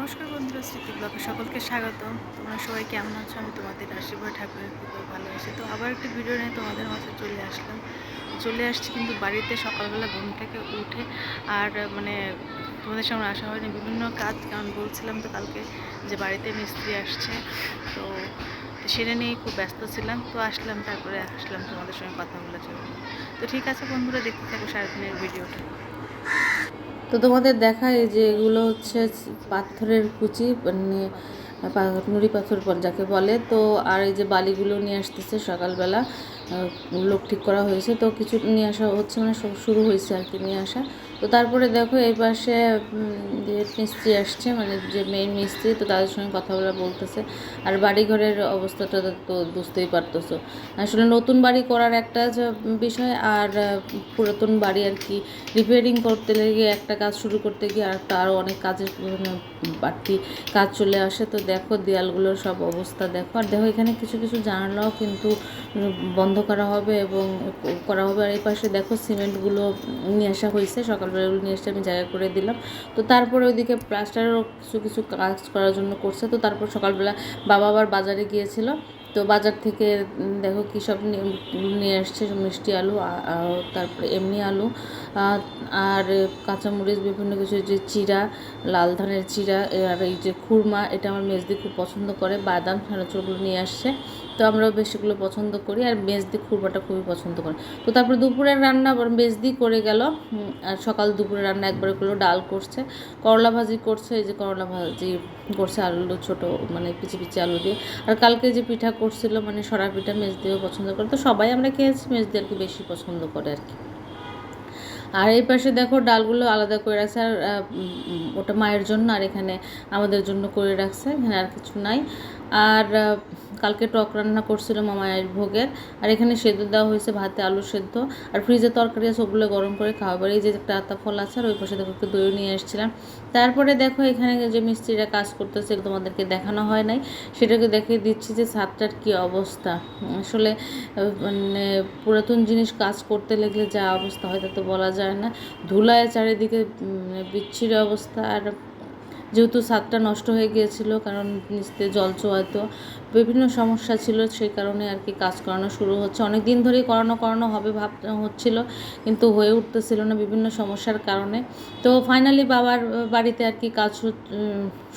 নমস্কার বন্ধুরা, স্মৃতি ব্লগে সকলকে স্বাগত তোমরা সবাই কেমন আছো? আমি তোমাদের আশীর্বাদ, ঠাকুরের খুব ভালো আছি। তো আবার একটি ভিডিও নিয়ে তোমাদের মাঝে চলে আসলাম। চলে আসছি কিন্তু বাড়িতে সকালবেলা ঘুম থেকে উঠে আর মানে তোমাদের সামনে আসা হয়নি। বিভিন্ন কাজ, কারণ বলছিলাম তো কালকে যে বাড়িতে মিস্ত্রি আসছে। তো সেটা নিয়েই খুব ব্যস্ত ছিলাম। তো আসলাম, তারপরে আসলাম তোমাদের সঙ্গে কথা বলার জন্য। তো ঠিক আছে বন্ধুরা, দেখতে থাকো সারাদিনের ভিডিওটা তো তোমাদের দেখায় যে এগুলো হচ্ছে পাথরের কুচি মানে নুড়ি পাথর যাকে বলে। তো আর এই যে বালিগুলো নিয়ে আসতেছে সকালবেলা লোক ঠিক করা হয়েছে। তো কিছু নিয়ে আসা হচ্ছে মানে শুরু হয়েছে আর কি নিয়ে আসা। তো তারপরে দেখো এই পাশে যে মিস্ত্রি আসছে মানে যে মেইন মিস্ত্রি, তো তাদের সঙ্গে কথা বলা বলতেছে। আর বাড়ি ঘরের অবস্থাটা তো বুঝতেই পারতেছো। আসলে নতুন বাড়ি করার একটা বিষয়, আর পুরাতন বাড়ি আর কি। রিপেয়ারিং করতে লেগে একটা কাজ শুরু করতে গিয়ে আর আরও অনেক কাজের মানে বাড়তি কাজ চলে আসে। তো দেখো, দেয়ালগুলোর সব অবস্থা দেখো। আর দেখো, এখানে কিছু কিছু জানালাও কিন্তু বন্ধ করা হবে এবং করা হবে। আর এই পাশে দেখো, সিমেন্টগুলো নিয়ে আসা হয়েছে। সকালবেলাগুলো নিয়ে এসে আমি জায়গা করে দিলাম। তো তারপরে ওইদিকে প্লাস্টারেরও কিছু কিছু কাজ করার জন্য করছে। তো তারপর সকালবেলা বাবা আবার বাজারে গিয়েছিল। তো বাজার থেকে দেখো কী সব নিয়ে- আসছে মিষ্টি আলু তারপরে এমনি আলু আর কাঁচামরিচ, বিভিন্ন কিছু যে চিরা, লাল ধানের চিরা আর এই যে খুরমা, এটা আমার মেজদি খুব পছন্দ করে, বাদাম ছানাচুরগুলো নিয়ে আসছে। তো আমরাও বেশ এগুলো পছন্দ করি, আর মেজদি খুরমাটা খুবই পছন্দ করে। তো তারপরে দুপুরের রান্না আবার মেজদি করে গেল আর সকাল দুপুরের রান্না একবারে করল ডাল করছে। করলা ভাজি করছে, এই যে করলা ভাজি, করছে আলু ছোট মানে পিচি পিচি আলু দিয়ে। আর কালকে যে পিঠা করছিল মানে সরা পিঠা দিয়েও পছন্দ করে। তো সবাই আমরা খেয়েছি, মেজ দিয়ে আর কি বেশি পছন্দ করে আর কি। আর এই পাশে দেখো ডালগুলো আলাদা করে রাখছে, আর ওটা মায়ের জন্য, আর এখানে আমাদের জন্য করে রাখছে, এখানে আর কিছু নাই। আর কালকে টক রান্না করছিল মামায়ের ভোগের, আর এখানে সেদ্ধ দেওয়া হয়েছে ভাতে আলু সেদ্ধ, আর ফ্রিজে তরকারি আছে ওগুলো গরম করে খাওয়াবার এই যে একটা আতা ফল আছে, আর ওই পাশে দেখো একটু দই নিয়ে এসেছিলাম তারপরে দেখো এখানে যে মিস্ত্রিরা কাজ করতেছে তোমাদেরকে দেখানো হয় নাই। সেটাকে দেখিয়ে দিচ্ছি যে ছাদটার কী অবস্থা। আসলে মানে পুরাতন জিনিস কাজ করতে লাগলে যা অবস্থা হয় তা তো বলা যায় না। ধুলায় চারিদিকে মানে বিচ্ছিরি অবস্থা, আর যেহেতু ছাদটা নষ্ট হয়ে গিয়েছিল, কারণ নিচতে জল চোয়াতো, বিভিন্ন সমস্যা ছিল, সেই কারণে আর কি কাজ করানো শুরু হচ্ছে। অনেক দিন ধরেই করানো করানো হবে ভাব, হচ্ছিল, কিন্তু হয়ে উঠতেছিল না বিভিন্ন সমস্যার কারণে। তো ফাইনালি বাবার বাড়িতে আর কি কাজ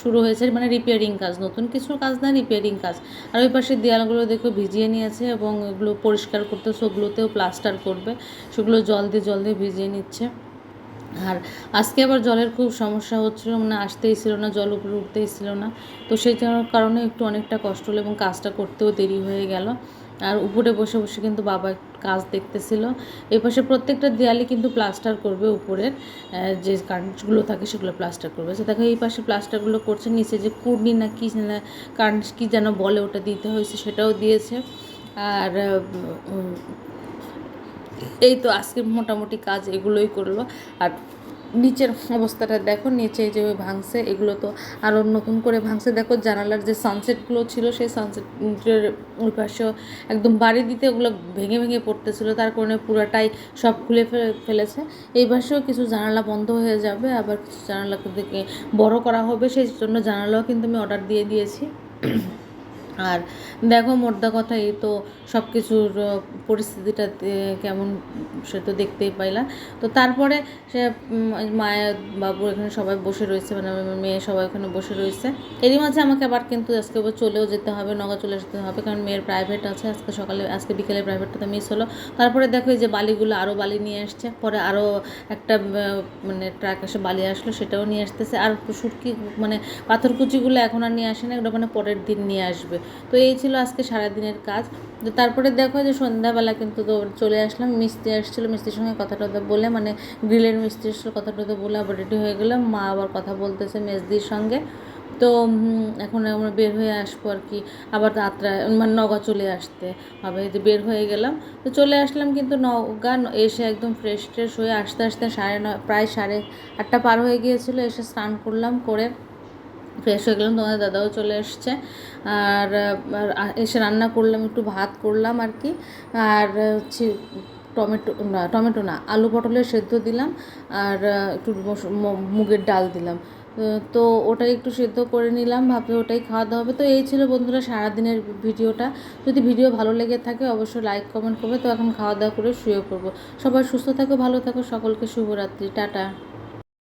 শুরু হয়েছে মানে রিপেয়ারিং কাজ, নতুন কিছু কাজ না রিপেয়ারিং কাজ। আর ওই পাশে দেয়ালগুলো দেখো ভিজিয়ে নিয়েছে এবং এগুলো পরিষ্কার করতে, সেগুলোতেও প্লাস্টার করবে, সেগুলো জল দিয়ে জল দিয়ে ভিজিয়ে নিচ্ছে। আর আজকে আবার জলের খুব সমস্যা হচ্ছিল মানে আসতেই ছিল না, জল উপরে উঠতেই ছিল না। তো সেই কারণে একটু অনেকটা কষ্ট হলো এবং কাজটা করতেও দেরি হয়ে গেল। আর উপরে বসে বসে কিন্তু বাবা কাজ দেখতেছিল। এই পাশে প্রত্যেকটা দেয়ালে কিন্তু প্লাস্টার করবে উপরের যে কারেন্টসগুলো থাকে সেগুলো প্লাস্টার করবে। সে দেখো, এই পাশে প্লাস্টারগুলো করছে, নিচে যে কুর্নি না কি কারেন্ট কী যেন বলে ওটা দিতে হয়েছে সেটাও দিয়েছে। আর এই তো আজকে মোটামুটি কাজ এগুলোই করল। আর নিচের অবস্থাটা দেখো, নিচে যে ভাঙছে, এগুলো তো আরও নতুন করে ভাঙছে। দেখো জানালার যে সানসেটগুলো ছিল, সেই সানসেটের ওই পাশেও একদম বাড়ি দিতে ওগুলো ভেঙে ভেঙে পড়তেছিল। তার কারণে পুরাটাই সব খুলে ফেলে- ফেলেছে। এই পাশেও কিছু জানালা বন্ধ হয়ে যাবে, আবার কিছু জানালা বড় করা হবে। সেই জন্য জানালাও কিন্তু আমি অর্ডার দিয়ে দিয়েছি। আর দেখো মোদ্দা কথা এই তো সব কিছুর পরিস্থিতিটা কেমন সে তো দেখতেই পাইলাম তো তারপরে সে উম, মায়া বাবু এখানে সবাই বসে রয়েছে মানে মেয়ে সবাই ওখানে বসে রয়েছে। এরই মাঝে আমাকে আবার কিন্তু আজকে চলেও যেতে হবে নগা চলে আসতে হবে কারণ মেয়ের প্রাইভেট আছে আজকে সকালে আজকে বিকেলে প্রাইভেটটা তো মিস হলো। তারপরে দেখো এই যে বালিগুলো আরও বালি নিয়ে আসছে পরে আরও একটা মানে ট্রাক এসে বালি আসলো সেটাও নিয়ে আসতেছে। আর সুটকি মানে পাথরকুচিগুলো এখন আর নিয়ে আসে না এগুলো মানে পরের দিন নিয়ে আসবে। তো এই ছিল আজকে সারাদিনের কাজ। তো তারপরে দেখো যে সন্ধ্যাবেলা কিন্তু তো চলে আসলাম, মিস্ত্রি আসছিল, মিস্ত্রির সঙ্গে কথা টথা বলে মানে গ্রিলের মিস্ত্রির সঙ্গে কথা টথা বলে আবার রেডি হয়ে গেলাম, মা আবার কথা বলতেছে মেজদির সঙ্গে। তো এখন আমরা বের হয়ে আসব আর কি, আবার রাত্রা মানে নগা চলে আসতে হবে যে বের হয়ে গেলাম। তো চলে আসলাম কিন্তু নগা, এসে একদম ফ্রেশ ট্রেশ হয়ে আসতে আসতে সাড়ে নয় প্রায় সাড়ে আটটা পার হয়ে গিয়েছিল, এসে স্নান করলাম, করে ফ্রেশ হয়ে গেলাম, তোমাদের দাদাও চলে এসছে। আর এসে রান্না করলাম, একটু ভাত করলাম আর কি। আর হচ্ছে টমেটো, না টমেটো না, আলু পটলের সেদ্ধ দিলাম। আর একটু মুগের ডাল দিলাম। তো ওটাই একটু সেদ্ধ করে নিলাম ভাবতে ওটাই খাওয়া দাওয়া হবে। তো এই ছিল বন্ধুরা সারাদিনের ভিডিওটা। যদি ভিডিও ভালো লেগে থাকে, অবশ্যই লাইক কমেন্ট করবে। তো এখন খাওয়া দাওয়া করে শুয়ে পড়ব। সবাই সুস্থ থাকো, ভালো থাকো, সকলকে শুভরাত্রি। টাটা।